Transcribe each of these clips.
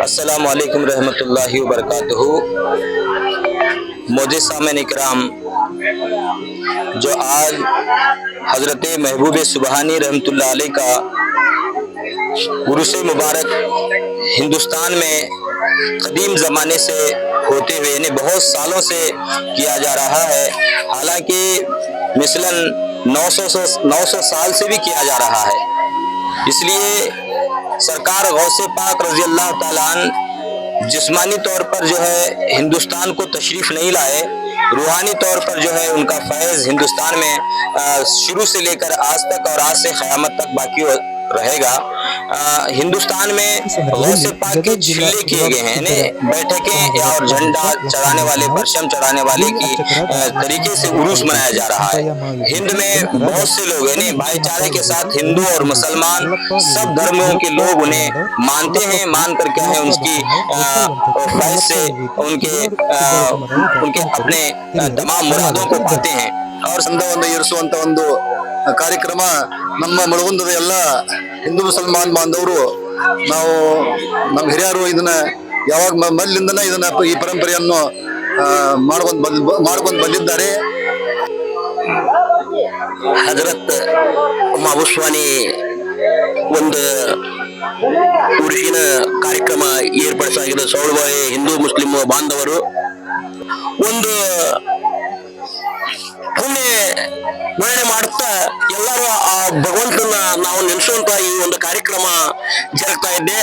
السلام علیکم رحمت اللہ وبرکاتہ۔ موجود سامن اکرام، جو آج حضرت محبوب سبحانی رحمۃ اللہ علیہ کا عرس مبارک ہندوستان میں قدیم زمانے سے ہوتے ہوئے انہیں بہت سالوں سے کیا جا رہا ہے، حالانکہ مثلا نو سو نو سو سال سے بھی کیا جا رہا ہے۔ اس لیے سرکار غوث پاک رضی اللہ تعالیٰ عنہ جسمانی طور پر جو ہے ہندوستان کو تشریف نہیں لائے۔ روحانی طور پر جو ہے ان کا فیض ہندوستان میں شروع سے لے کر آج تک اور آج سے قیامت تک باقی رہے گا۔ ہندوستان میں بہت سے پاک کے جھلے کیے گئے ہیں انہیں بیٹھکیں اور جھنڈا چڑھانے والے، پرچم چڑھانے والے کی طریقے سے عروس منایا جا رہا ہے۔ ہند میں بہت سے لوگ انہیں بھائی چارے کے ساتھ ہندو اور مسلمان سب دھرموں کے لوگ انہیں مانتے ہیں، مان کر کے ہیں ان کی فیض سے ان کے ان کے اپنے تمام مرادوں کو پاتے ہیں۔ اور ಒಂದು ಕಾರ್ಯಕ್ರಮ ನಮ್ಮ ಮಳಗುಂದದ ಎಲ್ಲ ಹಿಂದೂ ಮುಸಲ್ಮಾನ್ ಬಾಂಧವರು ನಾವು ನಮ್ಮ ಹಿರಿಯರು ಇದನ್ನ ಯಾವಾಗ ಮಲ್ಲಿಂದ ಇದನ್ನ ಈ ಪರಂಪರೆಯನ್ನು ಮಾಡ್ಕೊಂಡ್ ಬಂದ್ ಮಾಡ್ಕೊಂಡ್ ಬಂದಿದ್ದಾರೆ. ಹಜರತ್ ಮಾಬುಸ್ವಾನಿ ಒಂದು ಊರಿನ ಕಾರ್ಯಕ್ರಮ ಏರ್ಪಡಿಸಲಾಗಿದೆ ಸೌಳಬಾಯಿ ಹಿಂದೂ ಮುಸ್ಲಿಂ ಬಾಂಧವರು ಒಂದು ಪುಣ್ಯ ವರ್ಣನೆ ಎಲ್ಲರೂ ಆ ಭಗವಂತನ ನಾವು ನೆನೆಸುವಂತ ಈ ಒಂದು ಕಾರ್ಯಕ್ರಮ ಜರುಗ್ತಾ ಇದ್ದೆ.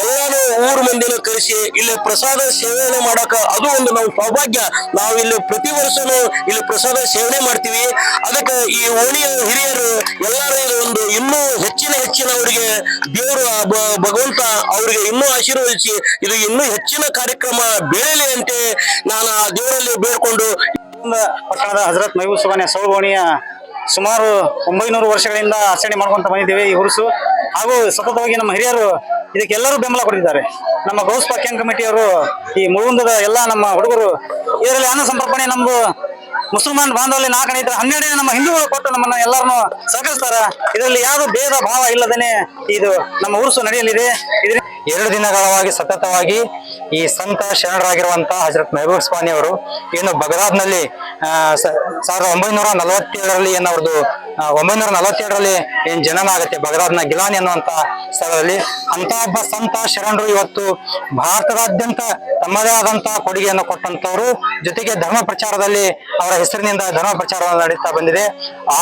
ಎಲ್ಲಾರು ಊರು ಮಂದಿನ ಕರೆಸಿ ಇಲ್ಲಿ ಪ್ರಸಾದ ಸೇವನೆ ಮಾಡಕ ಅದು ಒಂದು ನಾವು ಸೌಭಾಗ್ಯ. ನಾವು ಇಲ್ಲಿ ಪ್ರತಿ ವರ್ಷನೂ ಇಲ್ಲಿ ಪ್ರಸಾದ ಸೇವನೆ ಮಾಡ್ತೀವಿ. ಅದಕ್ಕೆ ಈ ಓಣಿಯ ಹಿರಿಯರು ಎಲ್ಲರೂ ಒಂದು ಇನ್ನೂ ಹೆಚ್ಚಿನ ಹೆಚ್ಚಿನ ಅವರಿಗೆ ದೇವರು ಭಗವಂತ ಅವರಿಗೆ ಇನ್ನೂ ಆಶೀರ್ವದಿಸಿ ಇದು ಇನ್ನೂ ಹೆಚ್ಚಿನ ಕಾರ್ಯಕ್ರಮ ಬೆಳೆಯಲಿ ಅಂತೆ ನಾನು ಆ ದೇವರಲ್ಲಿ ಬೇಡ್ಕೊಂಡು. ಪಟ್ಟಣದ ಹಜರತ್ ಮಹಬೂಬ್ ಸುಬಾನಿಯ ಸೌಗೋಣಿಯ ಸುಮಾರು ಒಂಬೈನೂರು ವರ್ಷಗಳಿಂದ ಆಚರಣೆ ಮಾಡ್ಕೊಂತ ಬಂದಿದ್ದೇವೆ ಈ ಹುರುಸು. ಹಾಗೂ ಸತತವಾಗಿ ನಮ್ಮ ಹಿರಿಯರು ಇದಕ್ಕೆಲ್ಲರೂ ಬೆಂಬಲ ಕೊಟ್ಟಿದ್ದಾರೆ. ನಮ್ಮ ಗೌಸ್ ಪಾಕ್ಯಾಂಗ್ ಕಮಿಟಿಯವರು ಈ ಮುಳುಗುಂದದ ಎಲ್ಲ ನಮ್ಮ ಹುಡುಗರು, ಇದರಲ್ಲಿ ಅನ್ನ ಸಂಪರ್ಪಣೆ ನಮ್ದು ಮುಸಲ್ಮಾನ್ ಬಾಂಧವಲ್ಲಿ ನಾಲ್ಕನೇ ಇದ್ರೆ ಹನ್ನೆರಡನೇ ನಮ್ಮ ಹಿಂದೂಗಳು ಕೊಟ್ಟು ನಮ್ಮನ್ನ ಎಲ್ಲರನ್ನು ಸಹಕರಿಸ್ತಾರ. ಇದರಲ್ಲಿ ಯಾವುದು ಭೇದ ಭಾವ ಇಲ್ಲದೇನೆ ಇದು ನಮ್ಮ ಉರುಸು ನಡೆಯಲಿದೆ. ಎರಡು ದಿನಗಳವಾಗಿ ಸತತವಾಗಿ ಈ ಸಂತ ಶರಣರಾಗಿರುವಂತಹ ಹಜರತ್ ಮೆಹಬೂಬ್ ಸ್ವಾಮಿ ಅವರು ಏನು ಬಗದಾದ್ನಲ್ಲಿ ನಲ್ಲಿ ಸಾವಿರದ ಒಂಬೈನೂರ ನಲವತ್ತೇಳರಲ್ಲಿ ಏನು ಅವ್ರದ್ದು ಒಂಬೈನೂರ ನಲವತ್ತೇಳರಲ್ಲಿ ಏನ್ ಜನನ ಆಗುತ್ತೆ ಬಗದಾದ್ನ ಗಿಲಾನಿ ಅನ್ನುವಂತ ಸ್ಥಳದಲ್ಲಿ ಅಂತ ಒಬ್ಬ ಸಂತ ಶರಣರು ಇವತ್ತು ಭಾರತದಾದ್ಯಂತ ತಮ್ಮದೇ ಆದಂತಹ ಕೊಡುಗೆಯನ್ನು ಕೊಟ್ಟಂತವರು ಜೊತೆಗೆ ಧರ್ಮ ಪ್ರಚಾರದಲ್ಲಿ ಅವರ ಹೆಸರಿನಿಂದ ಧರ್ಮ ಪ್ರಚಾರವನ್ನು ನಡೀತಾ ಬಂದಿದೆ. ಆ